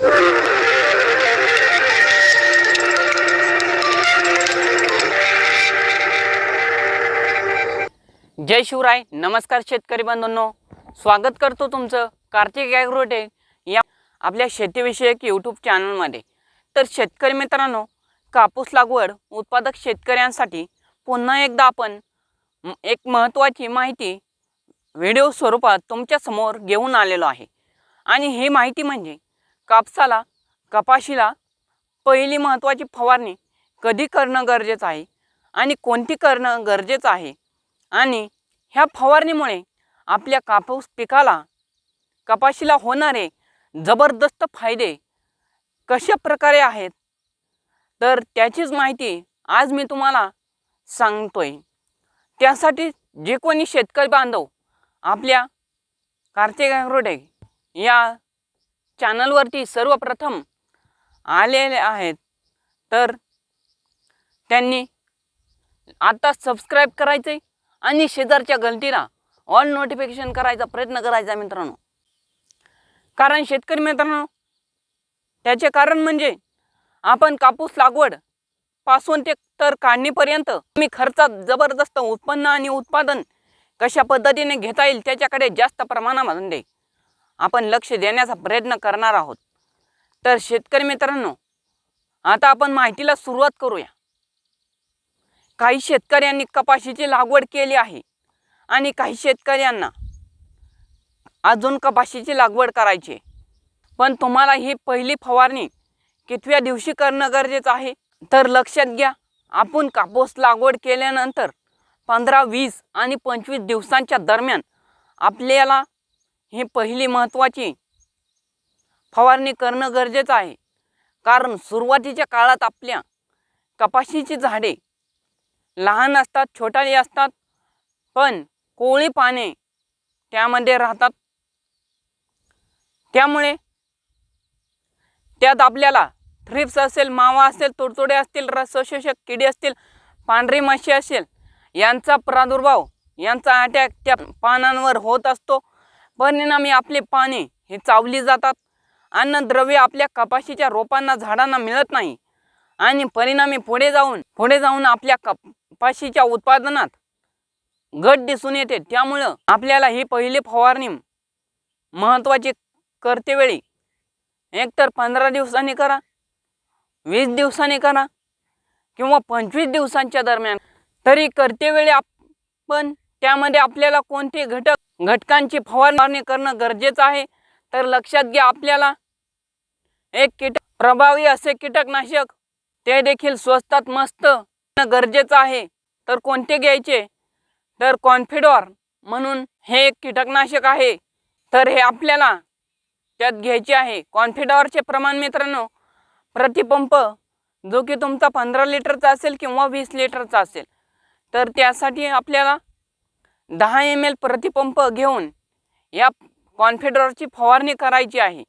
जय शिवराय नमस्कार शेतकरी बांधवांनो स्वागत करतो तुमचं कार्तिक ॲग्रोटेक या आपल्या शेतीविषयक यूट्यूब चॅनलमध्ये तर शेतकरी मित्रांनो कापूस लागवड उत्पादक शेतकऱ्यांसाठी पुन्हा एकदा आपण एक महत्त्वाची माहिती व्हिडिओ स्वरूपात तुमच्यासमोर घेऊन आलेलो आहे. आणि ही माहिती म्हणजे कापसाला कपाशीला पहिली महत्त्वाची फवारणी कधी करणं गरजेचं आहे आणि कोणती करणं गरजेचं आहे? आणि ह्या फवारणीमुळे आपल्या कापूस पिकाला कपाशीला होणारे जबरदस्त फायदे कशा प्रकारे आहेत? तर त्याचीच माहिती आज मी तुम्हाला सांगतोय. त्यासाठी जे कोणी शेतकरी बांधव आपल्या कार्तिक रोडे या चॅनलवरती सर्वप्रथम आलेले आहेत. तर त्यांनी आत्ता सबस्क्राईब करायचे आणि शेजारच्या गलतीला ऑल नोटिफिकेशन करायचा प्रयत्न करायचा मित्रांनो. कारण शेतकरी मित्रांनो त्याचे कारण म्हणजे आपण कापूस लागवडपासून ते तर काढणीपर्यंत मी खर्चात जबरदस्त उत्पन्न आणि उत्पादन कशा पद्धतीने घेता येईल त्याच्याकडे जास्त प्रमाणामध्ये आपण लक्ष देण्याचा प्रयत्न करणार आहोत. तर शेतकरी मित्रांनो आता आपण माहितीला सुरुवात करूया. काही शेतकऱ्यांनी कपाशीची लागवड केली आहे आणि काही शेतकऱ्यांना अजून कपाशीची लागवड करायची पण तुम्हाला ही पहिली फवारणी कितव्या दिवशी करणं गरजेचं आहे? तर लक्षात घ्या आपण कापूस लागवड केल्यानंतर पंधरा वीस आणि पंचवीस दिवसांच्या दरम्यान आपल्याला ही पहिली महत्त्वाची फवारणी करणं गरजेचं आहे. कारण सुरुवातीच्या काळात आपल्या कपाशीची झाडे लहान असतात छोटाली असतात पण कोळी पाने त्यामध्ये राहतात. त्यामुळे त्यात आपल्याला थ्रिप्स असेल मावा असेल तुडतुडे असतील रसशोषक किडी असतील पांढरी माशी असेल यांचा प्रादुर्भाव यांचा अटॅक त्या पानांवर होत असतो. परिणामी आपले पाने. हे चावली जातात. अन्नद्रव्य आपल्या कपाशीच्या रोपांना झाडांना मिळत नाही. आणि परिणामी पुढे जाऊन पुढे जाऊन आपल्या कपाशीच्या उत्पादनात घट दिसून येते. त्यामुळं आपल्याला ही पहिली फवारणी महत्त्वाची करतेवेळी एकतर पंधरा दिवसांनी करा वीस दिवसांनी करा किंवा पंचवीस दिवसांच्या दरम्यान. तरी करतेवेळी आपण त्यामध्ये आपल्याला कोणते घटक घटकांची फवारणी करणं गरजेचं आहे. तर लक्षात घ्या आपल्याला. एक कीटक प्रभावी असे कीटकनाशक ते देखील स्वस्तात मस्त गरजेचं आहे. तर कोणते घ्यायचे? तर कॉन्फिडॉर म्हणून हे एक कीटकनाशक आहे. तर हे आपल्याला त्यात घ्यायचे आहे. कॉन्फिडॉरचे प्रमाण मित्रांनो प्रतिपंप जो की तुमचा पंधरा लिटरचा असेल किंवा वीस लिटरचा असेल तर त्यासाठी आपल्याला दहा एम एल प्रतिपंप घेऊन या कॉन्फिडॉरची फवारणी करायची आहे.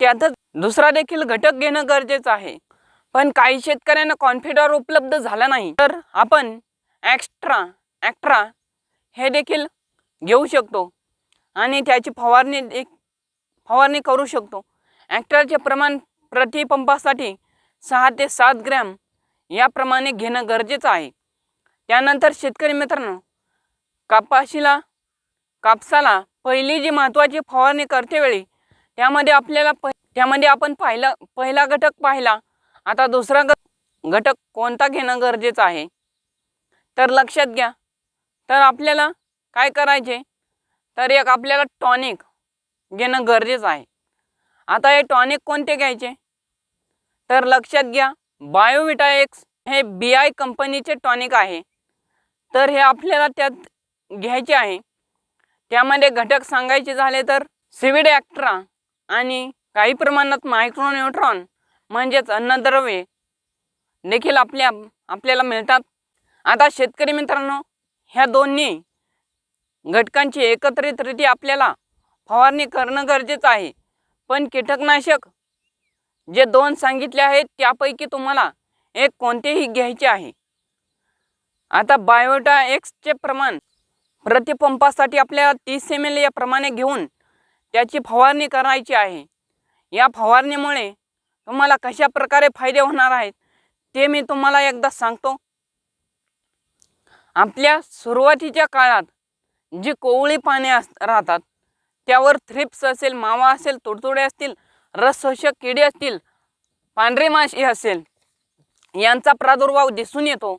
त्यातच दुसरा देखील घटक घेणं गरजेचं आहे. पण काही शेतकऱ्यांना कॉन्फिडॉर उपलब्ध झाला नाही. तर आपण ॲक्स्ट्रा ॲक्ट्रा हे देखील घेऊ शकतो. आणि त्याची फवारणी एक फवारणी करू शकतो. ॲक्ट्राचे प्रमाण प्रतिपंपासाठी सहा ते सात ग्रॅम याप्रमाणे घेणं गरजेचं आहे. त्यानंतर शेतकरी मित्रांनो कापाशीला कापसाला पहिली जी महत्त्वाची फवारणी करतेवेळी त्यामध्ये आपल्याला प त्यामध्ये आपण पाहिला पहिला घटक पाहिला. आता दुसरा घ घटक कोणता घेणं गरजेचं आहे? तर लक्षात घ्या. तर आपल्याला काय करायचे? तर एक आपल्याला टॉनिक घेणं गरजेचं आहे. आता हे टॉनिक कोणते घ्यायचे? तर लक्षात घ्या बायोविटा एक्स हे बी आय कंपनीचे टॉनिक आहे. तर हे आपल्याला त्यात घ्यायचे आहे. त्यामध्ये घटक सांगायचे झाले तर सिविड ॲक्ट्रा आणि काही प्रमाणात मायक्रोन्यूट्रॉन म्हणजेच अन्नद्रव्ये देखील आपल्या आपल्याला मिळतात. आता शेतकरी मित्रांनो ह्या दोन्ही घटकांची एकत्रितरित्या आपल्याला फवारणी करणं गरजेचं आहे. पण कीटकनाशक जे दोन सांगितले आहेत त्यापैकी तुम्हाला एक कोणतेही घ्यायचे आहे. आता बायोटा एक्सचे प्रमाण प्रतिपंपासाठी आपल्या तीस एम एल याप्रमाणे घेऊन त्याची फवारणी करायची आहे. या फवारणीमुळे तुम्हाला कशा प्रकारे फायदे होणार आहेत ते मी तुम्हाला एकदा सांगतो. आपल्या सुरुवातीच्या काळात जी कोवळी पाने अस राहतात त्यावर थ्रिप्स असेल मावा असेल तुडतुडे असतील रस शोषक किडे असतील पांढरी माशी असेल यांचा प्रादुर्भाव दिसून येतो.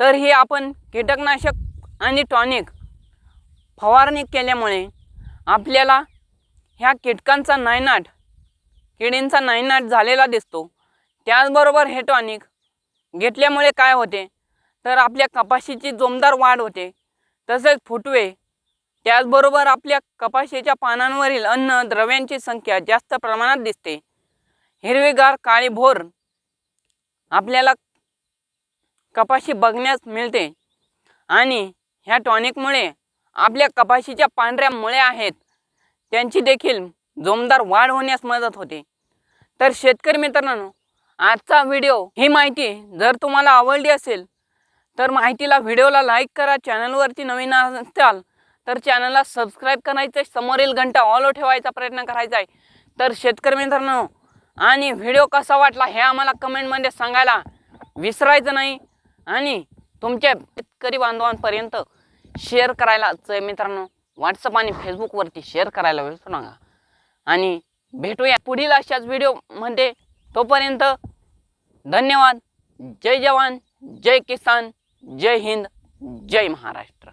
तर हे आपण कीटकनाशक आणि टॉनिक फवारणी केल्यामुळे आपल्याला ह्या कीटकांचा नायनाट किडींचा नायनाट झालेला दिसतो. त्याचबरोबर हे टॉनिक घेतल्यामुळे काय होते? तर आपल्या कपाशीची जोमदार वाढ होते. तसेच फुटवे त्याचबरोबर आपल्या कपाशीच्या पानांवरील अन्न द्रव्यांची संख्या जास्त प्रमाणात दिसते. हिरवीगार काळी भोर आपल्याला कपाशी बघण्यास मिळते. आणि ह्या टॉनिकमुळे आपल्या कपाशीच्या पांढऱ्या मुळे आहेत. त्यांची देखील जोमदार वाढ होण्यास मदत होते. तर शेतकरी मित्रांनो आजचा व्हिडिओ ही माहिती जर तुम्हाला आवडली असेल तर माहितीला व्हिडिओला लाईक करा चॅनलवरती नवीन असाल तर चॅनलला सबस्क्राईब करायचं आहे समोरील घंटा ऑलो ठेवायचा प्रयत्न करायचा आहे तर शेतकरी मित्रांनो आणि व्हिडिओ कसा वाटला हे आम्हाला कमेंटमध्ये सांगायला विसरायचं नाही. आणि तुमच्या शेतकरी बांधवांपर्यंत शेअर करायला चय मित्रांनो. व्हॉट्सअप आणि फेसबुकवरती शेअर करायला विसरू नका. आणि भेटूया पुढील अशाच व्हिडिओमध्ये तोपर्यंत धन्यवाद. जय जवान. जय किसान. जय हिंद. जय महाराष्ट्र.